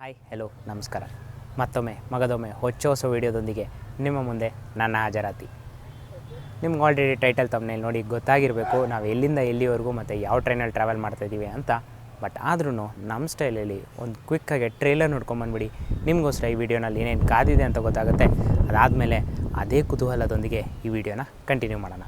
Hi hello ನಮಸ್ಕಾರ. ಮತ್ತೊಮ್ಮೆ, ಮಗದೊಮ್ಮೆ ಹೊಚ್ಚ ಹೊಸ ವಿಡಿಯೋದೊಂದಿಗೆ ನಿಮ್ಮ ಮುಂದೆ ನನ್ನ ಹಾಜರಾತಿ. ನಿಮ್ಗೆ ಆಲ್ರೆಡಿ ಟೈಟಲ್ ತಮ್ಮನೇಲಿ ನೋಡಿ ಗೊತ್ತಾಗಿರಬೇಕು. ನಾವು ಎಲ್ಲಿಂದ ಎಲ್ಲಿವರೆಗೂ ಮತ್ತು ಯಾವ ಟ್ರೈನಲ್ಲಿ ಟ್ರಾವೆಲ್ ಮಾಡ್ತಾಯಿದ್ದೀವಿ ಅಂತ. ಬಟ್ ಆದ್ರೂ ನಮ್ಮ ಸ್ಟೈಲಲ್ಲಿ ಒಂದು ಕ್ವಿಕ್ಕಾಗಿ ಟ್ರೇಲರ್ ನೋಡ್ಕೊಂಬಂದ್ಬಿಡಿ ನಿಮಗೋಸ್ಕರ ಈ ವಿಡಿಯೋನಲ್ಲಿ ಏನೇನು ಕಾದಿದೆ ಅಂತ ಗೊತ್ತಾಗುತ್ತೆ. ಅದಾದಮೇಲೆ ಅದೇ ಕುತೂಹಲದೊಂದಿಗೆ ಈ ವಿಡಿಯೋನ ಕಂಟಿನ್ಯೂ ಮಾಡೋಣ.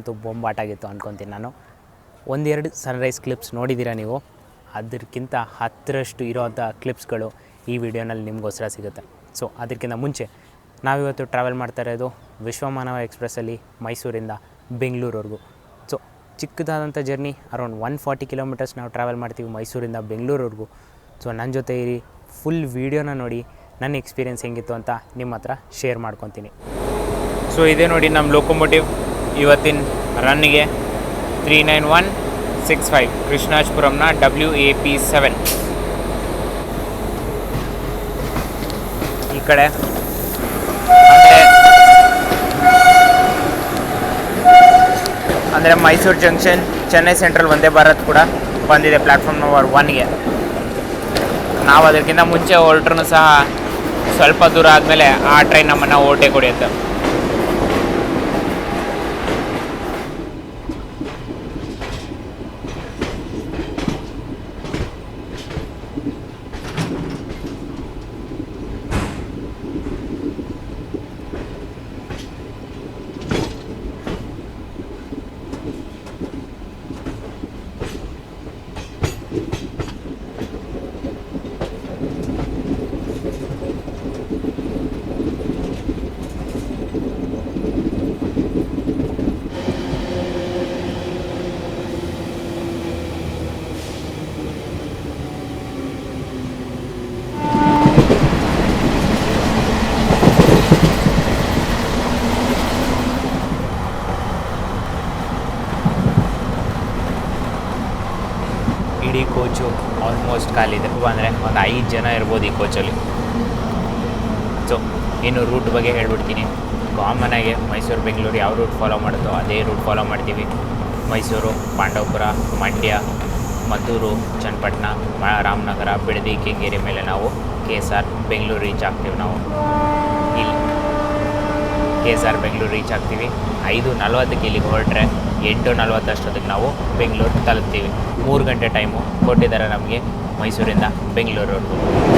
ಅಂತೂ ಬೊಂಬಾಟಾಗಿತ್ತು ಅಂದ್ಕೊತೀನಿ ನಾನು. ಒಂದೆರಡು ಸನ್ರೈಸ್ ಕ್ಲಿಪ್ಸ್ ನೋಡಿದ್ದೀರಾ ನೀವು? ಅದಕ್ಕಿಂತ ಹತ್ತರಷ್ಟು ಇರೋವಂಥ ಕ್ಲಿಪ್ಸ್ಗಳು ಈ ವಿಡಿಯೋನಲ್ಲಿ ನಿಮಗೋಸ್ಕರ ಸಿಗುತ್ತೆ. ಸೊ ಅದಕ್ಕಿಂತ ಮುಂಚೆ, ನಾವಿವತ್ತು ಟ್ರಾವೆಲ್ ಮಾಡ್ತಾ ಇರೋದು ವಿಶ್ವಮಾನವ ಎಕ್ಸ್ಪ್ರೆಸ್ಸಲ್ಲಿ ಮೈಸೂರಿಂದ ಬೆಂಗಳೂರವರೆಗೂ. So ಚಿಕ್ಕದಾದಂಥ journey around one forty kilometres ನಾವು ಟ್ರಾವೆಲ್ ಮಾಡ್ತೀವಿ ಮೈಸೂರಿಂದ ಬೆಂಗಳೂರವರೆಗೂ. ಸೊ ನನ್ನ ಜೊತೆ ಇರಿ ಫುಲ್ ವೀಡಿಯೋನ ನೋಡಿ, ನನ್ನ ಎಕ್ಸ್ಪೀರಿಯೆನ್ಸ್ ಹೆಂಗಿತ್ತು ಅಂತ ನಿಮ್ಮ ಹತ್ರ ಶೇರ್ ಮಾಡ್ಕೊತೀನಿ. ಸೊ ಇದೇ ನೋಡಿ ನಮ್ಮ ಲೋಕೋಮೋಟಿವ್ ಇವತ್ತಿನ ರನ್ನಿಗೆ three nine one six five ಕೃಷ್ಣಾಜ್ಪುರಂನ W A P seven ಈ ಕಡೆ ಅಂದರೆ ಮೈಸೂರು ಜಂಕ್ಷನ್, ಚೆನ್ನೈ ಸೆಂಟ್ರಲ್ ವಂದೇ ಭಾರತ್ ಕೂಡ ಬಂದಿದೆ ಪ್ಲ್ಯಾಟ್ಫಾರ್ಮ್ ನಂಬರ್ ಒನ್ಗೆ ನಾವು ಅದಕ್ಕಿಂತ ಮುಂಚೆ ಹೊರಟ್ರೂ ಸಹ ಸ್ವಲ್ಪ ದೂರ ಆದಮೇಲೆ ಆ ಟ್ರೈನ್ ನಮ್ಮನ್ನು ಓಟೆ ಕೊಡಿಯುತ್ತೆ ಇಡೀ ಕೋಚು ಆಲ್ಮೋಸ್ಟ್ ಖಾಲಿದೆ ಅಂದರೆ ಒಂದು ಐದು ಜನ ಇರ್ಬೋದು ಈ ಕೋಚಲ್ಲಿ. ಸೊ ಇನ್ನು ರೂಟ್ ಬಗ್ಗೆ ಹೇಳ್ಬಿಡ್ತೀನಿ. ಕಾಮನಾಗಿ ಮೈಸೂರು, ಬೆಂಗಳೂರು ಯಾವ ರೂಟ್ ಫಾಲೋ ಮಾಡುತ್ತೋ ಅದೇ ರೂಟ್ ಫಾಲೋ ಮಾಡ್ತೀವಿ. ಮೈಸೂರು, ಪಾಂಡವಪುರ, ಮಂಡ್ಯ, ಮದ್ದೂರು, ಚನ್ನಪಟ್ಟಣ ರಾಮನಗರ, ಬಿಡದಿ, ಕೆಂಗೇರಿ ಮೇಲೆ ನಾವು K S R Bengaluru reach ಆಗ್ತೀವಿ ನಾವು. ಇಲ್ಲಿ K S R Bengaluru reach ಆಗ್ತೀವಿ. ಐದು ನಲ್ವತ್ತಕ್ಕೆ ಇಲ್ಲಿಗೆ ಹೊರಟ್ರೆ ಎಂಟು ನಲ್ವತ್ತಷ್ಟೊತ್ತಿಗೆ ನಾವು ಬೆಂಗಳೂರು ತಲುಪ್ತೀವಿ. ಮೂರು ಗಂಟೆ ಟೈಮು ಕೊಟ್ಟಿದ್ದಾರೆ ನಮಗೆ ಮೈಸೂರಿಂದ ಬೆಂಗಳೂರವರೆಗೂ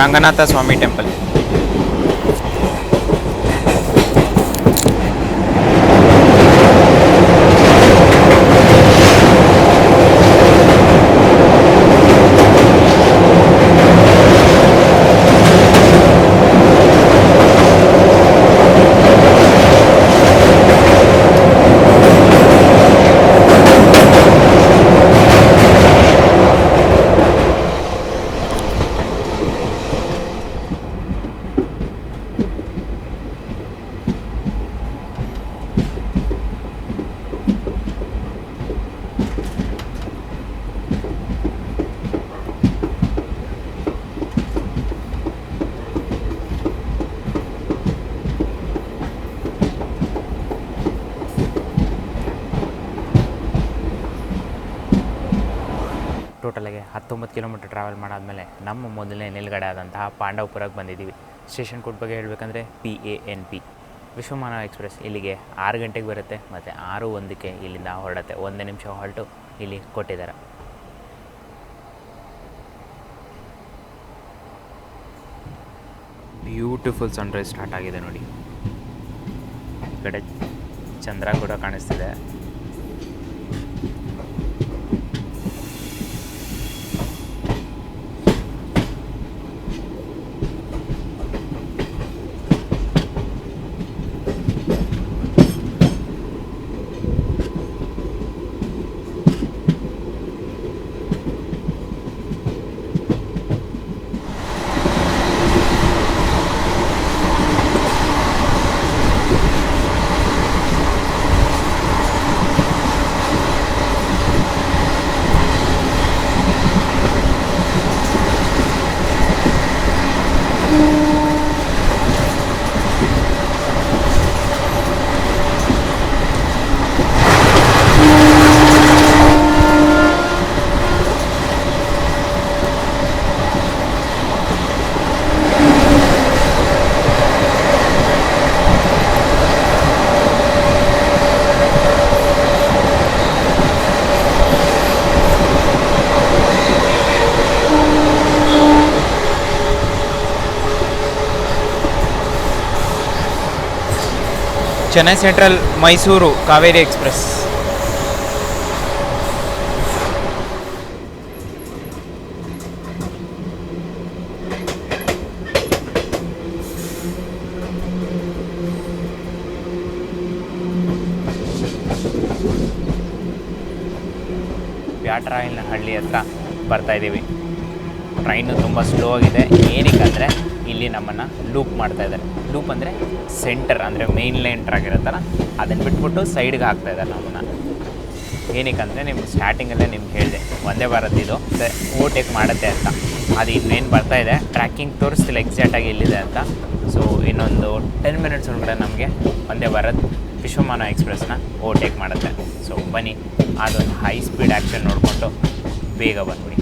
రంగనాథ స్వామి టెంపుల్. ಹತ್ತೊಂಬತ್ತು ಕಿಲೋಮೀಟ್ರ್ ಟ್ರಾವೆಲ್ ಮಾಡಾದಮೇಲೆ ನಮ್ಮ ಮೊದಲನೇ ನಿಲುಗಡೆ ಆದಂತಹ ಪಾಂಡವಪುರಕ್ಕೆ ಬಂದಿದ್ದೀವಿ. ಸ್ಟೇಷನ್ ಕೋಡ್ ಬಗ್ಗೆ ಹೇಳಬೇಕಂದ್ರೆ P A N P Vishwamanava express ಇಲ್ಲಿಗೆ ಆರು ಗಂಟೆಗೆ ಬರುತ್ತೆ ಮತ್ತು ಆರು ಒಂದಕ್ಕೆ ಇಲ್ಲಿಂದ ಹೊರಡುತ್ತೆ. ಒಂದೇ ನಿಮಿಷ ಹೊರಟು ಇಲ್ಲಿ ಕೊಟ್ಟಿದ್ದಾರೆ. ಬ್ಯೂಟಿಫುಲ್ ಸನ್ರೈಸ್ ಸ್ಟಾರ್ಟ್ ಆಗಿದೆ ನೋಡಿ. ಈ ಕಡೆ ಚಂದ್ರ ಕೂಡ ಕಾಣಿಸ್ತಿದೆ. Chennai Central, Mysuru, Kaveri express. ಬ್ಯಾಟ್ರಾಯಿನ ಹಳ್ಳಿ ಹತ್ರ ಬರ್ತಾ ಇದ್ದೀವಿ. ಟ್ರೈನು ತುಂಬ ಸ್ಲೋ ಆಗಿದೆ. ಏನಕ್ಕೆ ಅಂದರೆ ಇಲ್ಲಿ ನಮ್ಮನ್ನು ಲೂಪ್ ಮಾಡ್ತಾ ಇದ್ದಾರೆ. ಲೂಪ್ ಅಂದರೆ ಸೆಂಟರ್ ಅಂದರೆ ಮೇನ್ ಲೈನ್ ಟ್ರ್ಯಾಕ್ ಇರುತ್ತಲ್ಲ ಅದನ್ನು ಬಿಟ್ಬಿಟ್ಟು ಸೈಡ್ಗೆ ಹಾಕ್ತಾ ಇದ್ದಾರೆ ನಮ್ಮನ್ನು. ಏನಕ್ಕೆ ನಿಮ್ಗೆ ಸ್ಟಾರ್ಟಿಂಗಲ್ಲೇ ನಿಮ್ಗೆ ಹೇಳಿದೆ, ಒಂದೇ ಭಾರತ್ ಇದು ಓವರ್ಟೇಕ್ ಮಾಡುತ್ತೆ ಅಂತ. ಅದು ಇನ್ನೇನು ಬರ್ತಾ ಇದೆ ಟ್ರ್ಯಾಕಿಂಗ್ ತೋರಿಸ್ತಿಲ್ಲ ಎಕ್ಸಾಕ್ಟಾಗಿ ಎಲ್ಲಿದೆ ಅಂತ. ಸೊ ಇನ್ನೊಂದು ಟೆನ್ ಮಿನಿಟ್ಸ್ ಒಳಗಡೆ ನಮಗೆ ಒಂದೇ ಭಾರತ್ ವಿಶ್ವಮಾನ ಎಕ್ಸ್ಪ್ರೆಸ್ನ ಓವರ್ಟೇಕ್ ಮಾಡುತ್ತೆ. ಸೊ ಬನ್ನಿ, ಅದೊಂದು ಹೈ ಸ್ಪೀಡ್ ಆ್ಯಕ್ಷನ್ ನೋಡಿಕೊಂಡು ಬೇಗ ಬಂದ್ಬಿಡಿ.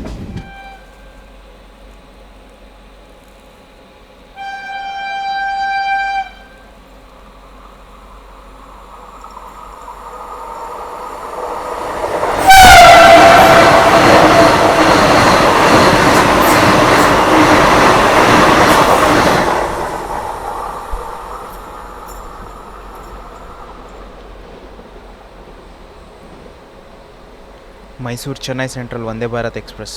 Mysuru Chennai Central Vande Bharat express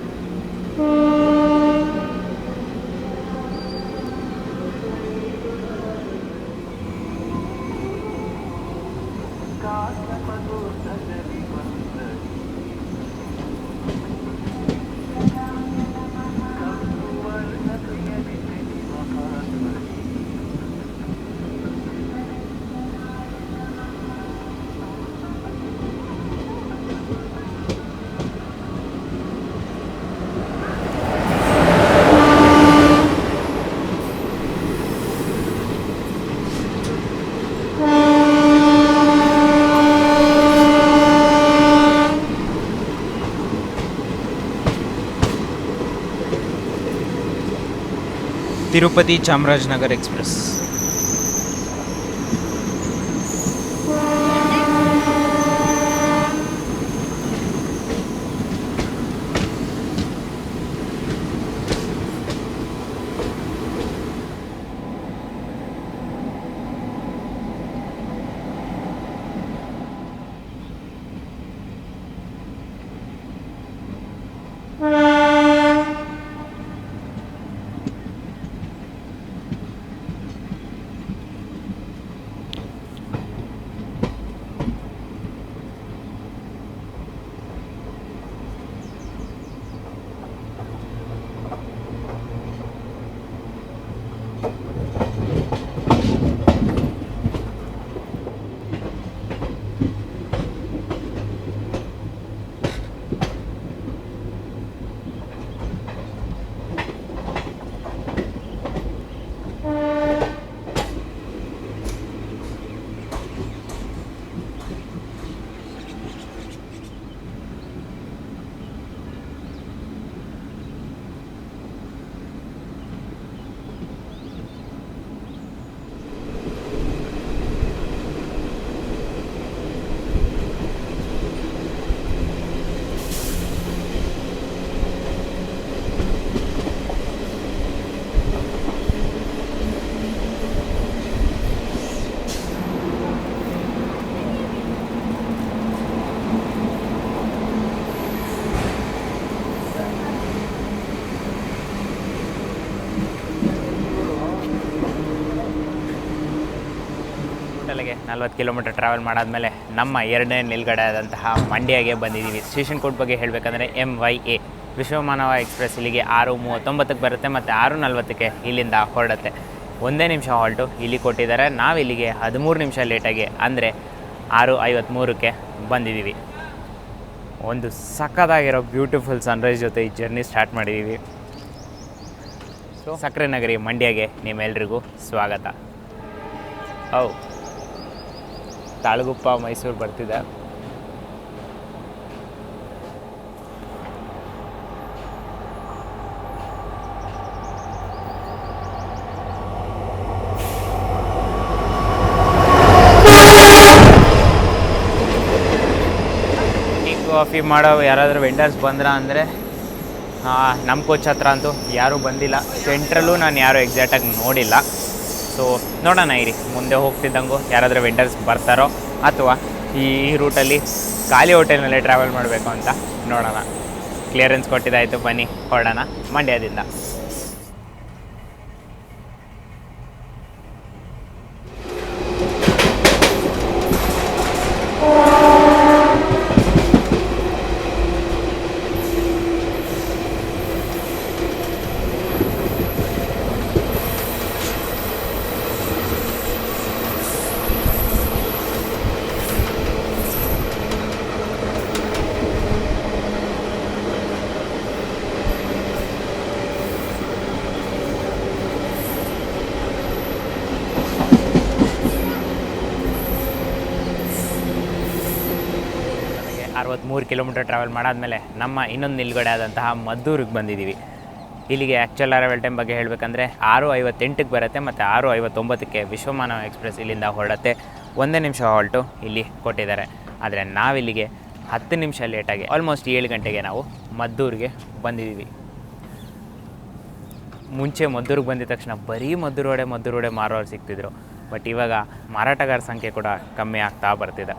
Tirupati Chamarajanagar express ನಲ್ವತ್ತು ಕಿಲೋಮೀಟರ್ ಟ್ರಾವೆಲ್ ಮಾಡಾದ್ಮೇಲೆ ನಮ್ಮ ಎರಡನೇ ನಿಲ್ಗಡೆ ಆದಂತಹ ಮಂಡ್ಯಗೆ ಬಂದಿದ್ದೀವಿ. ಸ್ಟೇಷನ್ ಕೋಡ್ ಬಗ್ಗೆ ಹೇಳಬೇಕಂದ್ರೆ M Y A Vishwamanava express ಇಲ್ಲಿಗೆ ಆರು ಮೂವತ್ತೊಂಬತ್ತಕ್ಕೆ ಬರುತ್ತೆ ಮತ್ತು ಆರು ನಲ್ವತ್ತಕ್ಕೆ ಇಲ್ಲಿಂದ ಹೊರಡುತ್ತೆ. ಒಂದೇ ನಿಮಿಷ ಹಾಲ್ಟು ಇಲ್ಲಿ ಕೊಟ್ಟಿದ್ದಾರೆ. ನಾವು ಇಲ್ಲಿಗೆ ಹದಿಮೂರು ನಿಮಿಷ ಲೇಟಾಗಿ ಅಂದರೆ ಆರು ಐವತ್ತ್ಮೂರಕ್ಕೆ ಬಂದಿದ್ದೀವಿ. ಒಂದು ಸಖತ್ತಾಗಿರೋ ಬ್ಯೂಟಿಫುಲ್ ಸನ್ರೈಸ್ ಜೊತೆ ಈ ಜರ್ನಿ ಸ್ಟಾರ್ಟ್ ಮಾಡಿದ್ದೀವಿ. ಸೊ ಸಕ್ಕರೆ ನಗರಿ ಮಂಡ್ಯಗೆ ನಿಮ್ಮೆಲ್ರಿಗೂ ಸ್ವಾಗತ. ಹೌ ತಾಳಗುಪ್ಪ ಮೈಸೂರು ಬರ್ತಿದೆ. ಕಾಫಿ ಮಾಡೋ ಯಾರಾದರೂ ವೆಂಡರ್ಸ್ ಬಂದ್ರ ಅಂದರೆ ನಮ್ಮ ಕೋಚ್ ಹತ್ರ ಅಂತೂ ಯಾರೂ ಬಂದಿಲ್ಲ. ಸೆಂಟ್ರಲ್ಲೂ ನಾನು ಯಾರೂ ಎಕ್ಸಾಕ್ಟಾಗಿ ನೋಡಿಲ್ಲ. ಸೊ ನೋಡೋಣ ಇರಿ, ಮುಂದೆ ಹೋಗ್ತಿದ್ದಂಗೂ ಯಾರಾದರೂ ವೆಂಡರ್ಸ್ ಬರ್ತಾರೋ ಅಥವಾ ಈ ರೂಟಲ್ಲಿ ಖಾಲಿ ಹೋಟೆಲ್ನಲ್ಲೇ ಟ್ರಾವೆಲ್ ಮಾಡಬೇಕು ಅಂತ ನೋಡೋಣ. ಕ್ಲಿಯರೆನ್ಸ್ ಕೊಟ್ಟಿದ್ದಾಯಿತು ಬನ್ನಿ, ಹೊರಡೋಣ, ಮಂಡ್ಯದಿಂದ. ನನಗೆ ಅರವತ್ತ್ಮೂರು ಕಿಲೋಮೀಟರ್ ಟ್ರಾವೆಲ್ ಮಾಡಾದ್ಮೇಲೆ ನಮ್ಮ ಇನ್ನೊಂದು ನಿಲ್ಗಡೆ ಆದಂತಹ ಮದ್ದೂರಿಗೆ ಬಂದಿದ್ದೀವಿ ಇಲ್ಲಿಗೆ ಆ್ಯಕ್ಚುಲ್ ಅರೈವಲ್ ಟೈಮ್ ಬಗ್ಗೆ ಹೇಳಬೇಕಂದ್ರೆ ಆರು ಐವತ್ತೆಂಟಕ್ಕೆ ಬರುತ್ತೆ ಮತ್ತು ಆರು ಐವತ್ತೊಂಬತ್ತಕ್ಕೆ ವಿಶ್ವಮಾನವ ಎಕ್ಸ್ಪ್ರೆಸ್ ಇಲ್ಲಿಂದ ಹೊರಡುತ್ತೆ. ಒಂದೇ ನಿಮಿಷ ಹಾಲ್ಟು ಇಲ್ಲಿ ಕೊಟ್ಟಿದ್ದಾರೆ. ಆದರೆ ನಾವಿಲ್ಲಿಗೆ ಹತ್ತು ನಿಮಿಷ ಲೇಟಾಗಿ ಆಲ್ಮೋಸ್ಟ್ ಏಳು ಗಂಟೆಗೆ ನಾವು ಮದ್ದೂರಿಗೆ ಬಂದಿದ್ದೀವಿ ಮುಂಚೆ ಮದ್ದೂರಿಗೆ ಬಂದಿದ ತಕ್ಷಣ ಬರೀ ಮದ್ದೂರು ಮದ್ದೂರೋಡೆ ಮದ್ದೂರು ವಡೆ ಮಾರೋರು ಸಿಗ್ತಿದ್ರು. ಬಟ್ ಇವಾಗ ಮಾರಾಟಗಾರ ಸಂಖ್ಯೆ ಕೂಡ ಕಮ್ಮಿ ಆಗ್ತಾ ಬರ್ತಿದೆ.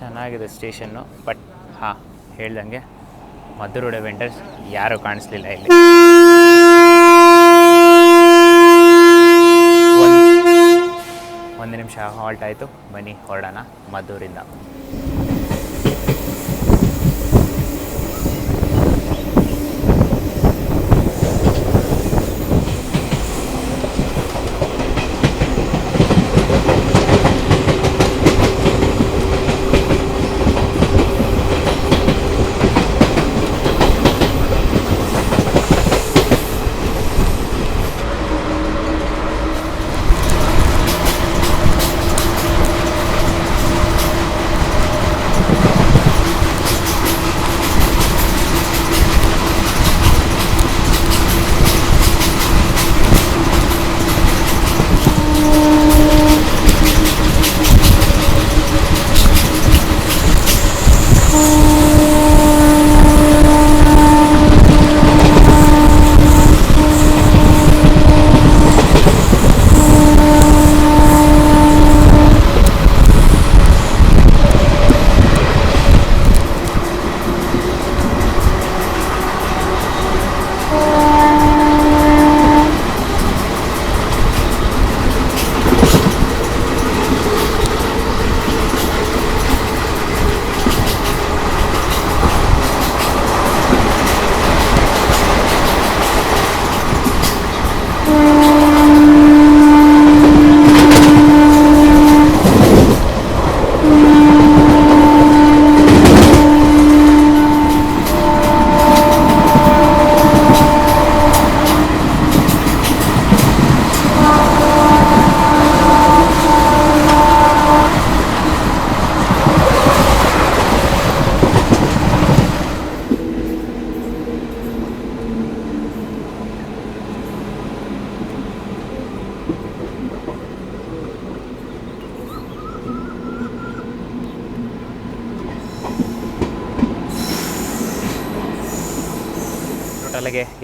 ಚೆನ್ನಾಗಿದೆ ಸ್ಟೇಷನ್ನು, ಬಟ್ ಹಾಂ, ಹೇಳ್ದಂಗೆ ಮಧುರ ವೆಂಡರ್ಸ್ ಯಾರೂ ಕಾಣಿಸ್ಲಿಲ್ಲ ಇಲ್ಲಿ. ಒಂದ್- ಒಂದು ನಿಮಿಷ ಹಾಲ್ಟ್ ಆಯಿತು, ಬನ್ನಿ ಹೊರಡೋಣ ಮದ್ದೂರಿಂದ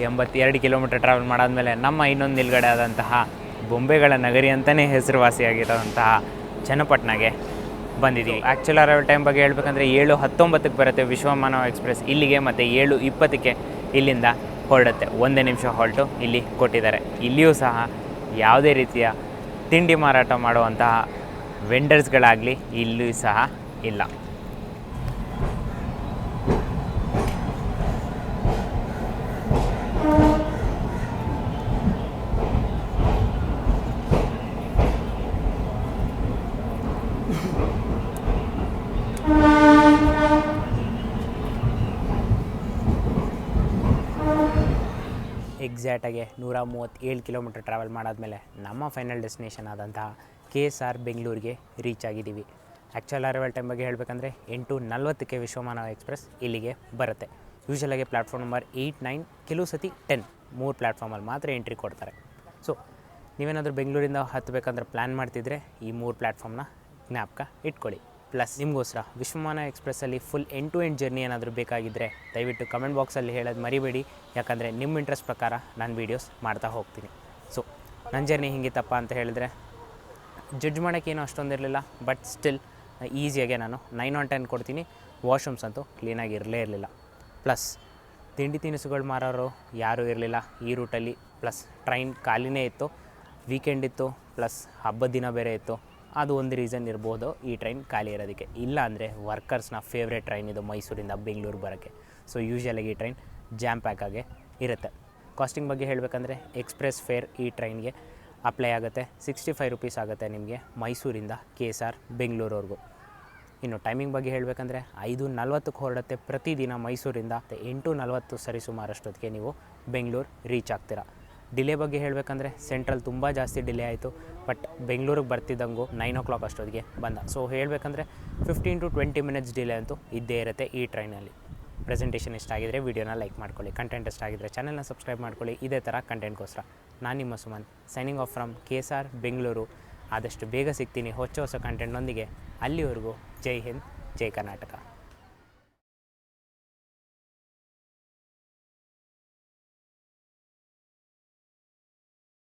ಎಂಬತ್ತೆರಡು ಕಿಲೋಮೀಟರ್ ಟ್ರಾವೆಲ್ ಮಾಡಾದ್ಮೇಲೆ ನಮ್ಮ ಇನ್ನೊಂದು ನಿಲ್ಗಡೆ ಆದಂತಹ ಬೊಂಬೆಗಳ ನಗರಿ ಅಂತಲೇ ಹೆಸರುವಾಸಿಯಾಗಿರೋಂತಹ ಚನ್ನಪಟ್ಟಣಗೆ ಬಂದಿದ್ದೀವಿ. ಆ್ಯಕ್ಚುಲ್ ಅರೈವಲ್ ಟೈಮ್ ಬಗ್ಗೆ ಹೇಳಬೇಕಂದ್ರೆ ಏಳು ಹತ್ತೊಂಬತ್ತಕ್ಕೆ ಬರುತ್ತೆ ವಿಶ್ವಮಾನವ ಎಕ್ಸ್ಪ್ರೆಸ್. ಇಲ್ಲಿಗೆ ಮತ್ತು ಏಳು ಇಪ್ಪತ್ತಕ್ಕೆ ಇಲ್ಲಿಂದ ಹೊರಡುತ್ತೆ. ಒಂದೇ ನಿಮಿಷ ಹಾಲ್ಟು ಇಲ್ಲಿ ಕೊಟ್ಟಿದ್ದಾರೆ. ಇಲ್ಲಿಯೂ ಸಹ ಯಾವುದೇ ರೀತಿಯ ತಿಂಡಿ ಮಾರಾಟ ಮಾಡುವಂತಹ ವೆಂಡರ್ಸ್ಗಳಾಗಲಿ ಇಲ್ಲಿಯೂ ಸಹ ಇಲ್ಲ. ಎಕ್ಸಾಕ್ಟಾಗಿ ನೂರ ಮೂವತ್ತೇಳು ಕಿಲೋಮೀಟರ್ ಟ್ರಾವೆಲ್ ಮಾಡಾದಮೇಲೆ ನಮ್ಮ ಫೈನಲ್ ಡೆಸ್ಟಿನೇಷನ್ ಆದಂತಹ ಕೆ ಎಸ್ ಆರ್ ಬೆಂಗಳೂರಿಗೆ ರೀಚ್ ಆಗಿದ್ದೀವಿ. ಆ್ಯಕ್ಚುಲ್ ಅರೈವಲ್ ಟೈಮ್ ಬಗ್ಗೆ ಹೇಳಬೇಕಂದ್ರೆ ಎಂಟು ನಲ್ವತ್ತಕ್ಕೆ ವಿಶ್ವಮಾನವ ಎಕ್ಸ್ಪ್ರೆಸ್ ಇಲ್ಲಿಗೆ ಬರುತ್ತೆ. ಯೂಶಲಾಗಿ ಪ್ಲ್ಯಾಟ್ಫಾರ್ಮ್ ನಂಬರ್ ಏಯ್ಟ್ ನೈನ್ ಕೆಲವು ಸತಿ ಟೆನ್ ಮೂರು ಪ್ಲ್ಯಾಟ್ಫಾರ್ಮಲ್ಲಿ ಮಾತ್ರ ಎಂಟ್ರಿ ಕೊಡ್ತಾರೆ. ಸೊ ನೀವೇನಾದರೂ ಬೆಂಗಳೂರಿಂದ ಹತ್ತಬೇಕಂದ್ರೆ ಪ್ಲ್ಯಾನ್ ಮಾಡ್ತಿದ್ರೆ ಈ ಮೂರು ಪ್ಲ್ಯಾಟ್ಫಾರ್ಮ್ನ ಜ್ಞಾಪಕ ಇಟ್ಕೊಳ್ಳಿ. ಪ್ಲಸ್ ನಿಮಗೋಸ್ಕರ ವಿಶ್ವಮಾನ ಎಕ್ಸ್ಪ್ರೆಸ್ಸಲ್ಲಿ full end to end journey ಏನಾದರೂ ಬೇಕಾಗಿದ್ದರೆ ದಯವಿಟ್ಟು ಕಮೆಂಟ್ ಬಾಕ್ಸಲ್ಲಿ ಹೇಳೋದು ಮರಿಬೇಡಿ. ಯಾಕಂದರೆ ನಿಮ್ಮ ಇಂಟ್ರೆಸ್ಟ್ ಪ್ರಕಾರ ನಾನು ವೀಡಿಯೋಸ್ ಮಾಡ್ತಾ ಹೋಗ್ತೀನಿ. ಸೊ ನನ್ನ ಜರ್ನಿ ಹಿಂಗಿತ್ತಪ್ಪ ಅಂತ ಹೇಳಿದ್ರೆ ಜಡ್ಜ್ ಮಾಡೋಕ್ಕೇನು ಅಷ್ಟೊಂದಿರಲಿಲ್ಲ ಬಟ್ ಸ್ಟಿಲ್ ಈಸಿಯಾಗೆ ನಾನು ನೈನ್ ಆನ್ ಟೆನ್ ಕೊಡ್ತೀನಿ. ವಾಶ್ರೂಮ್ಸ್ ಅಂತೂ ಕ್ಲೀನಾಗಿ ಇರಲೇ ಇರಲಿಲ್ಲ. ಪ್ಲಸ್ ತಿಂಡಿ ತಿನಿಸುಗಳು ಮಾರೋರು ಯಾರೂ ಇರಲಿಲ್ಲ. ಈ ರೂಟಲ್ಲಿ ಪ್ಲಸ್ ಟ್ರೈನ್ ಖಾಲಿನೇ ಇತ್ತು. ವೀಕೆಂಡ್ ಇತ್ತು ಪ್ಲಸ್ ಹಬ್ಬದ ದಿನ ಬೇರೆ ಇತ್ತು. ಅದು ಒಂದು ರೀಸನ್ ಇರ್ಬೋದು ಈ ಟ್ರೈನ್ ಖಾಲಿ ಇರೋದಕ್ಕೆ. ಇಲ್ಲ ಅಂದರೆ ವರ್ಕರ್ಸ್ನ ಫೇವ್ರೇಟ್ ಟ್ರೈನ್ ಇದು ಮೈಸೂರಿಂದ ಬೆಂಗಳೂರು ಬರೋಕ್ಕೆ. ಸೊ ಯೂಶ್ವಲಾಗಿ ಈ ಟ್ರೈನ್ ಜಾಮ್ ಪ್ಯಾಕ್ ಆಗಿ ಇರುತ್ತೆ. ಕಾಸ್ಟಿಂಗ್ ಬಗ್ಗೆ ಹೇಳಬೇಕಂದ್ರೆ ಎಕ್ಸ್ಪ್ರೆಸ್ ಫೇರ್ ಈ ಟ್ರೈನ್ಗೆ ಅಪ್ಲೈ ಆಗುತ್ತೆ. ಸಿಕ್ಸ್ಟಿ ಫೈವ್ ರುಪೀಸ್ ಆಗುತ್ತೆ ನಿಮಗೆ ಮೈಸೂರಿಂದ ಕೆ ಎಸ್ ಆರ್ ಬೆಂಗಳೂರವರೆಗೂ. ಇನ್ನು ಟೈಮಿಂಗ್ ಬಗ್ಗೆ ಹೇಳಬೇಕಂದ್ರೆ ಐದು ನಲ್ವತ್ತಕ್ಕೆ ಹೊರಡುತ್ತೆ ಪ್ರತಿದಿನ ಮೈಸೂರಿಂದ. ಎಂಟು ನಲ್ವತ್ತು ಸರಿಸುಮಾರಷ್ಟೊತ್ತಿಗೆ ನೀವು ಬೆಂಗಳೂರು ರೀಚ್ ಆಗ್ತೀರಾ. ಡಿಲೇ ಬಗ್ಗೆ ಹೇಳಬೇಕಂದ್ರೆ ಸೆಂಟ್ರಲ್ ತುಂಬ ಜಾಸ್ತಿ ಡಿಲೇ ಆಯಿತು, ಬಟ್ ಬೆಂಗಳೂರಿಗೆ ಬರ್ತಿದ್ದಂಗೂ ನೈನ್ ಓ ಕ್ಲಾಕ್ ಅಷ್ಟೊತ್ತಿಗೆ ಬಂದ. ಸೊ ಹೇಳಬೇಕಂದ್ರೆ fifteen to twenty minutes delay ಅಂತೂ ಇದ್ದೇ ಇರುತ್ತೆ ಈ ಟ್ರೈನಲ್ಲಿ. ಪ್ರೆಸೆಂಟೇಷನ್ ಇಷ್ಟ ಆಗಿದ್ರೆ ವೀಡಿಯೋನ ಲೈಕ್ ಮಾಡ್ಕೊಳ್ಳಿ ಕಂಟೆಂಟ್ ಇಷ್ಟ ಆಗಿದ್ರೆ ಚಾನಲ್ನ ಸಬ್ಸ್ಕ್ರೈಬ್ ಮಾಡ್ಕೊಳ್ಳಿ, ಇದೇ ಥರ ಕಂಟೆಂಟ್ಗೋಸ್ಕರ ನಾನು ನಿಮ್ಮ Suman signing off from K S R Bengaluru. ಆದಷ್ಟು ಬೇಗ ಸಿಗ್ತೀನಿ ಹೊಸ ಹೊಸ ಕಂಟೆಂಟ್ನೊಂದಿಗೆ ಅಲ್ಲಿವರೆಗೂ ಜೈ ಹಿಂದ್, ಜೈ ಕರ್ನಾಟಕ.